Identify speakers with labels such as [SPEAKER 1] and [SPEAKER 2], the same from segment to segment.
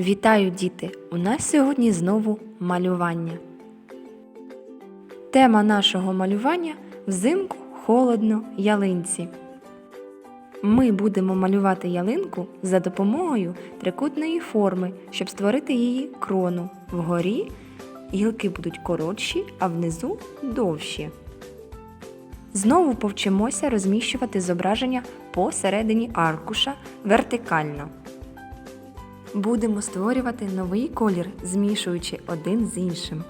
[SPEAKER 1] Вітаю, діти! У нас сьогодні знову малювання. Тема нашого малювання взимку холодно ялинці. Ми будемо малювати ялинку за допомогою трикутної форми, щоб створити її крону. Вгорі гілки будуть коротші, а внизу довші. Знову повчимося розміщувати зображення посередині аркуша вертикально. Будемо створювати новий колір, змішуючи один з іншим.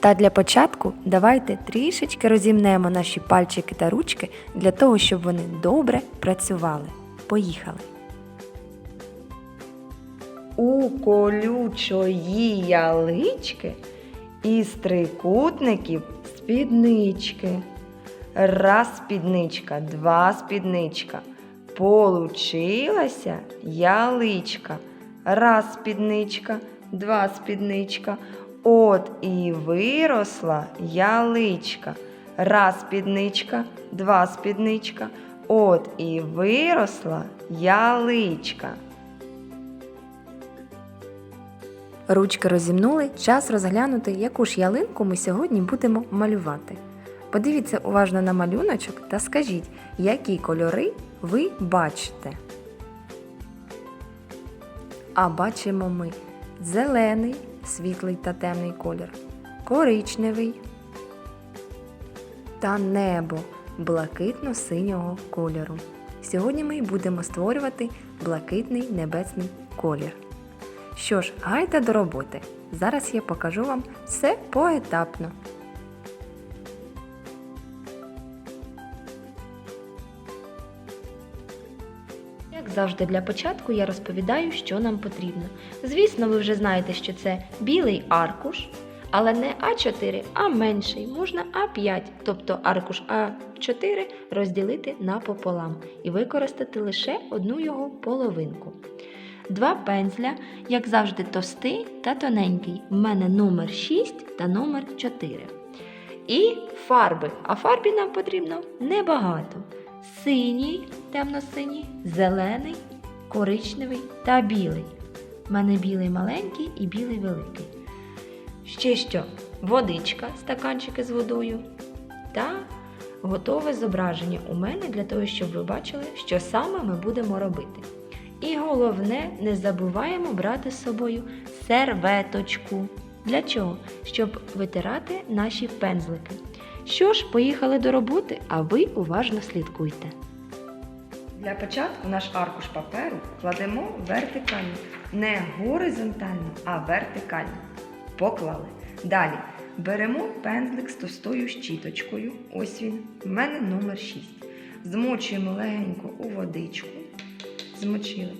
[SPEAKER 1] Та для початку давайте трішечки розімнемо наші пальчики та ручки для того, щоб вони добре працювали. Поїхали! У колючої ялички із трикутників спіднички. Раз спідничка, два спідничка. Получилася яличка. Раз спідничка, два спідничка. От і виросла яличка. Раз спідничка, два спідничка. От і виросла яличка. Ручки розімнули, час розглянути, яку ж ялинку ми сьогодні будемо малювати. Подивіться уважно на малюночок та скажіть, які кольори ви бачите. А бачимо ми зелений, світлий та темний колір, коричневий та небо блакитно-синього кольору. Сьогодні ми будемо створювати блакитний небесний колір. Що ж, гайда до роботи. Зараз я покажу вам все поетапно. Як завжди для початку я розповідаю, що нам потрібно. Звісно, ви вже знаєте, що це білий аркуш, але не А4, а менший, можна А5, тобто аркуш А4 розділити напополам і використати лише одну його половинку. Два пензля, як завжди, товстий та тоненький. У мене номер 6 та номер 4. І фарби. А фарбі нам потрібно небагато. Синій, темно-синій, зелений, коричневий та білий. У мене білий маленький і білий великий. Ще що? Водичка, стаканчики з водою та готове зображення у мене для того, щоб ви бачили, що саме ми будемо робити. І головне, не забуваємо брати з собою серветочку. Для чого? Щоб витирати наші пензлики. Що ж, поїхали до роботи, а ви уважно слідкуйте. Для початку наш аркуш паперу кладемо вертикально. Не горизонтально, а вертикально. Поклали. Далі беремо пензлик з товстою щіточкою. Ось він. У мене номер 6. Змочуємо легенько у водичку. Змочили.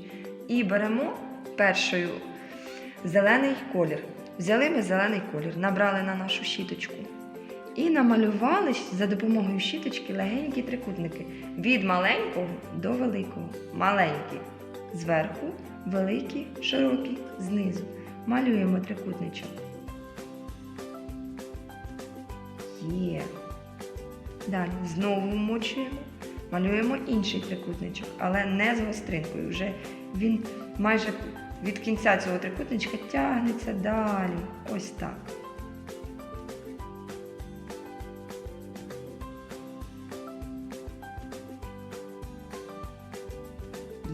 [SPEAKER 1] І беремо першою зелений колір. Взяли ми зелений колір, набрали на нашу щіточку. І намалювали за допомогою щіточки легенькі трикутники. Від маленького до великого. Маленькі зверху, великі, широкі знизу. Малюємо трикутничок. Є. Далі знову вмочуємо. Малюємо інший трикутничок, але не з гостринкою. Вже він майже від кінця цього трикутничка тягнеться далі. Ось так.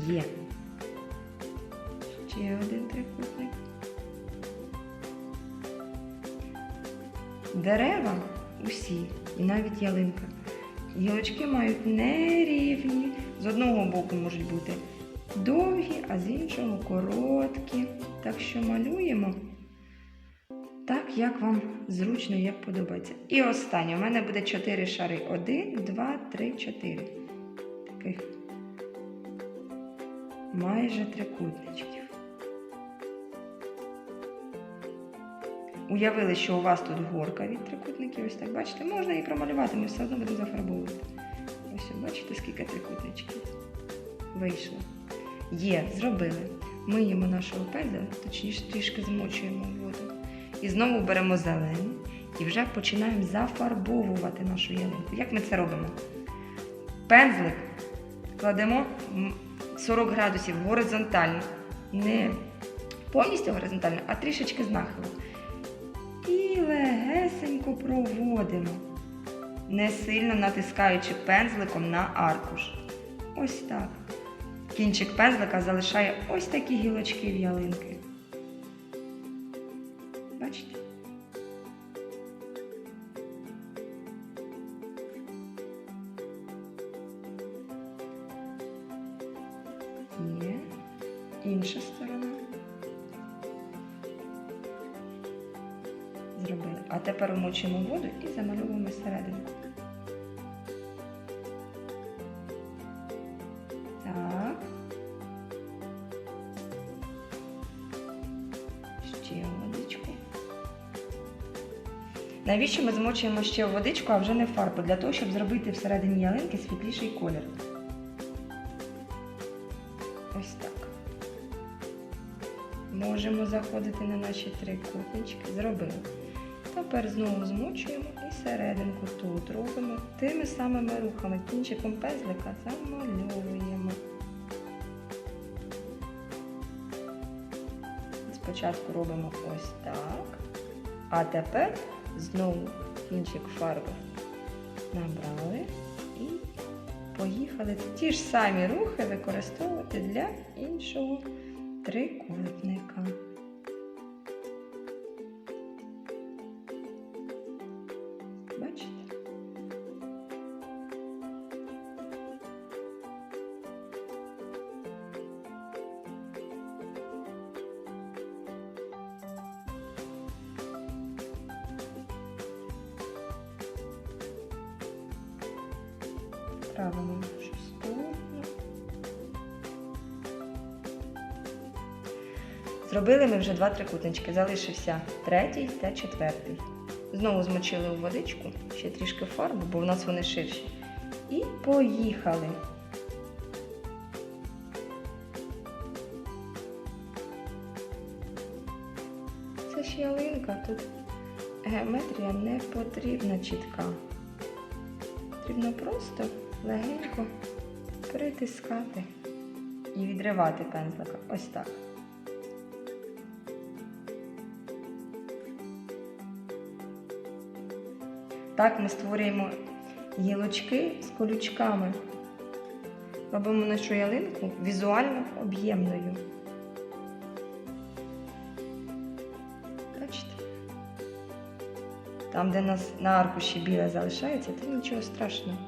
[SPEAKER 1] Є. Ще один трикутник. Дерева усі, і навіть ялинка. Гілочки мають нерівні. З одного боку можуть бути довгі, а з іншого короткі. Так що малюємо так, як вам зручно, як подобається. І останнє. У мене буде 4 шари. 1, 2, 3, 4. Таких майже трикутничків. Уявили, що у вас тут горка від трикутників, ось так бачите, можна і промалювати, ми все одно будемо зафарбовувати. Ось бачите, скільки трикутничків вийшло. Є, зробили. Миємо нашого пензля, точніше трішки змочуємо воду. І знову беремо зелений і вже починаємо зафарбовувати нашу ялинку. Як ми це робимо? Пензлик кладемо
[SPEAKER 2] 40 градусів горизонтально. Не повністю горизонтально, а трішечки з нахилом. І легесенько проводимо, не сильно натискаючи пензликом на аркуш. Ось так. Кінчик пензлика залишає ось такі гілочки в ялинки. Бачите? Є. Інша сторона. Зробили. А тепер вмочимо воду і замальовуємо середину. Так. Ще водичку. Навіщо ми змочуємо ще водичку, а вже не фарбу? Для того, щоб зробити всередині ялинки світліший колір. Ось так. Можемо заходити на наші три трикутнички. Зробили. Тепер знову змочуємо і серединку тут робимо тими самими рухами. Кінчиком пензлика замальовуємо. Спочатку робимо ось так. А тепер знову кінчик фарби набрали і поїхали ті ж самі рухи використовувати для іншого трикутника. Правимо в нашу сторону. Зробили ми вже два трикутнички, залишився третій та четвертий. Знову змочили у водичку, ще трішки фарбу, бо в нас вони ширші. І поїхали. Це ж ялинка, тут геометрія не потрібна чітка. Потрібно просто легенько притискати і відривати пензлика. Ось так. Так ми створюємо гілочки з колючками. Робимо нашу ялинку візуально об'ємною. Бачите? Там, де нас на аркуші біле залишається, то нічого страшного.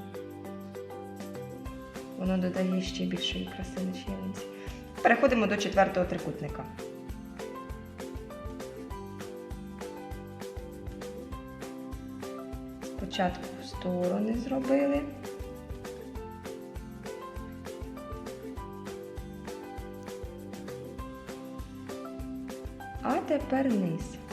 [SPEAKER 2] Воно додає ще більшої краси ялинці. Переходимо до четвертого трикутника. Спочатку сторони зробили. А тепер низ.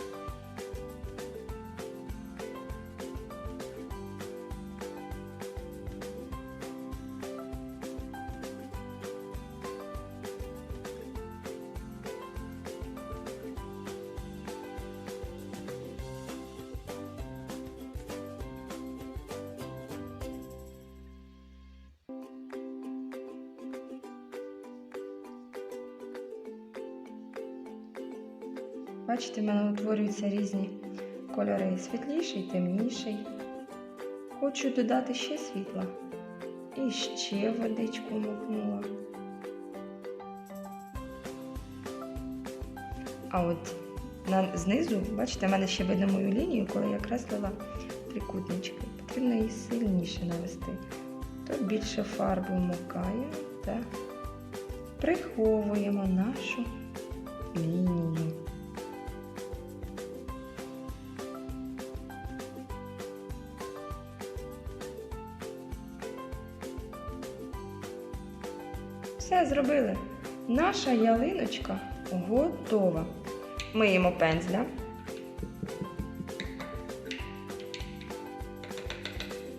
[SPEAKER 2] Бачите, в мене утворюються різні кольори. Світліший, темніший. Хочу додати ще світла. І ще водичку мокнула. А от на, знизу, бачите, в мене ще видно мою лінію, коли я креслила трикутнички. Потрібно її сильніше навести. То більше фарбу вмикаємо та приховуємо нашу лінію. Все зробили. Наша ялиночка готова. Миємо пензля.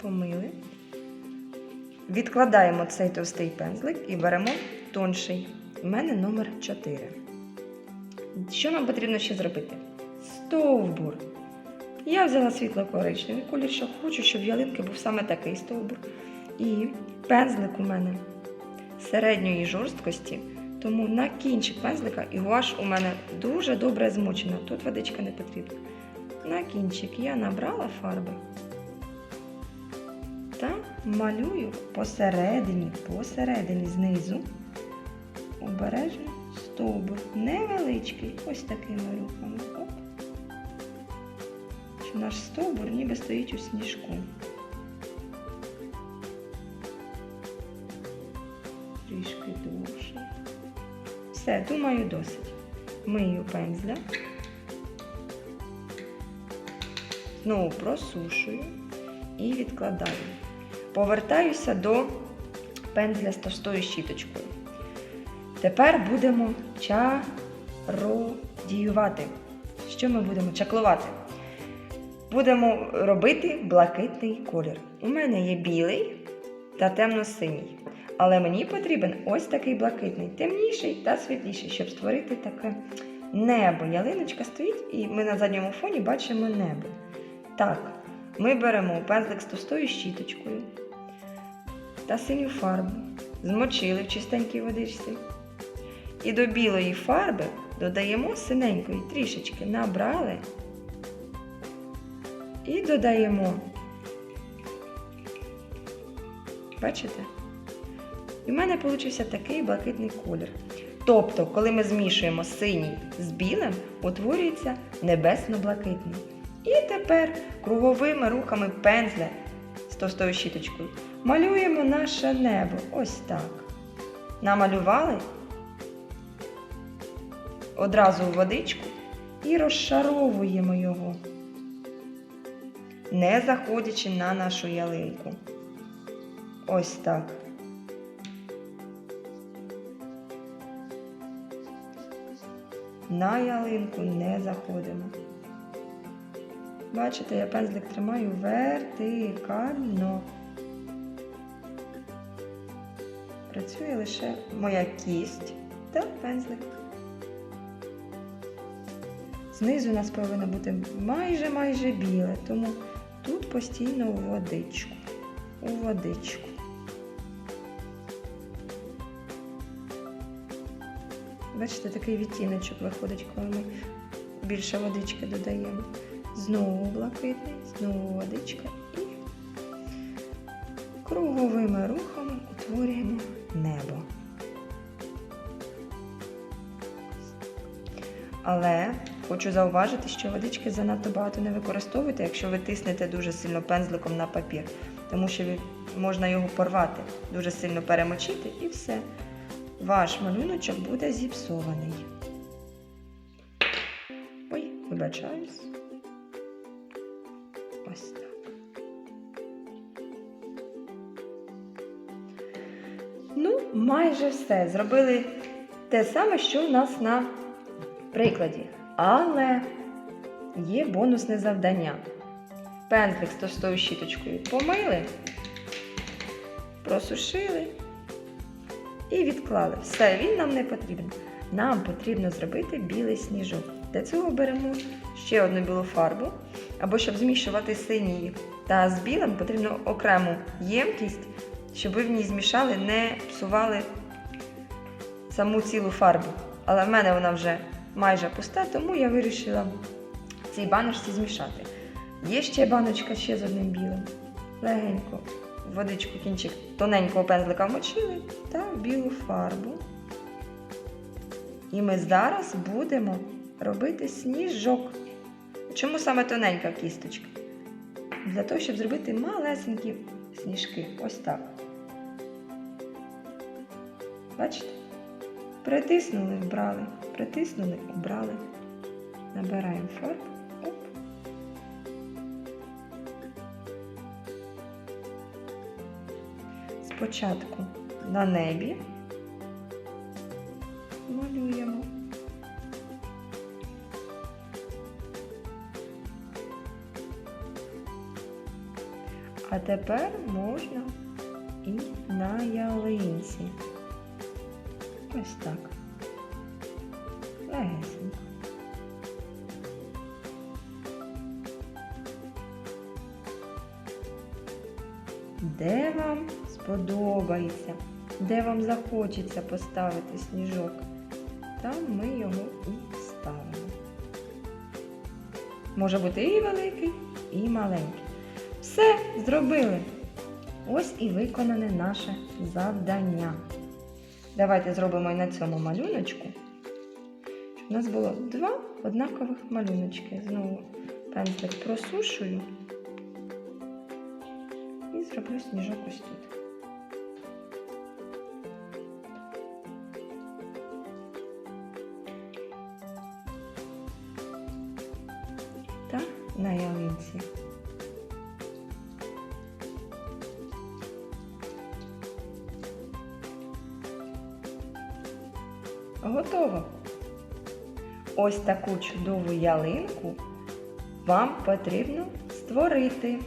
[SPEAKER 2] Помили. Відкладаємо цей товстий пензлик і беремо тонший. У мене номер 4. Що нам потрібно ще зробити? Стовбур. Я взяла світло-коричневий колір, що хочу, щоб в ялинки був саме такий стовбур. І пензлик у мене середньої жорсткості, тому на кінчик пензлика і гуаш у мене дуже добре змочена. Тут водичка не потрібна. На кінчик я набрала фарби та малюю посередині, посередині знизу обережно стовбур. Невеличкий, ось такими рухами. Оп. Наш стовбур ніби стоїть у сніжку. Трішки довше. Все, думаю, досить. Мию пензля. Знову просушую і відкладаю. Повертаюся до пензля з товстою щіточкою. Тепер будемо чародіювати. Що ми будемо чаклувати? Будемо робити блакитний колір. У мене є білий та темно-синій. Але мені потрібен ось такий блакитний, темніший та світліший, щоб створити таке небо. Ялиночка стоїть, і ми на задньому фоні бачимо небо. Так, ми беремо пензлик з товстою щіточкою та синю фарбу. Змочили в чистенькій водичці. І до білої фарби додаємо синенької трішечки набрали і додаємо. Бачите? І в мене вийшов такий блакитний колір. Тобто, коли ми змішуємо синій з білим, утворюється небесно-блакитний. І тепер круговими рухами пензля з товстою щіточкою малюємо наше небо. Ось так. Намалювали одразу в водичку і розшаровуємо його, не заходячи на нашу ялинку. Ось так. На ялинку не заходимо. Бачите, я пензлик тримаю вертикально. Працює лише моя кість та пензлик. Знизу у нас повинно бути майже-майже біле, тому тут постійно у водичку. У водичку. Бачите, такий відтіночок виходить, коли ми більше водички додаємо. Знову блакитний, знову водичка і круговими рухами утворюємо небо. Але хочу зауважити, що водички занадто багато не використовуйте, якщо ви тиснете дуже сильно пензликом на папір, тому що можна його порвати, дуже сильно перемочити і все. Ваш малюночок буде зіпсований. Ой, вибачаюсь. Ось так. Ну, майже все. Зробили те саме, що у нас на прикладі. Але є бонусне завдання. Пензлик з товстою щіточкою помили, просушили і відклали. Все, він нам не потрібен. Нам потрібно зробити білий сніжок. Для цього беремо ще одну білу фарбу. Або щоб змішувати синій та з білим, потрібно окрему ємкість, щоб ви в ній змішали, не псували саму цілу фарбу. Але в мене вона вже майже пуста, тому я вирішила цій баночці змішати. Є ще баночка ще з одним білим. Легенько водичку кінчик тоненького пензлика вмочили та білу фарбу. І ми зараз будемо робити сніжок. Чому саме тоненька кісточка? Для того, щоб зробити малесенькі сніжки. Ось так. Бачите? Притиснули, вбрали, притиснули, убрали. Набираємо фарбу. Спочатку на небі малюємо. А тепер можна і на ялинці. Ось так. Де вам сподобається? де вам захочеться поставити сніжок, там ми його і ставимо. Може бути і великий, і маленький. Все, зробили. Ось і виконане наше завдання. Давайте зробимо і на цьому малюночку. У нас було два однакових малюночки. Знову пензлик просушую зроблю сніжок ось тут. Та на ялинці. Готово. Ось таку чудову ялинку вам потрібно створити.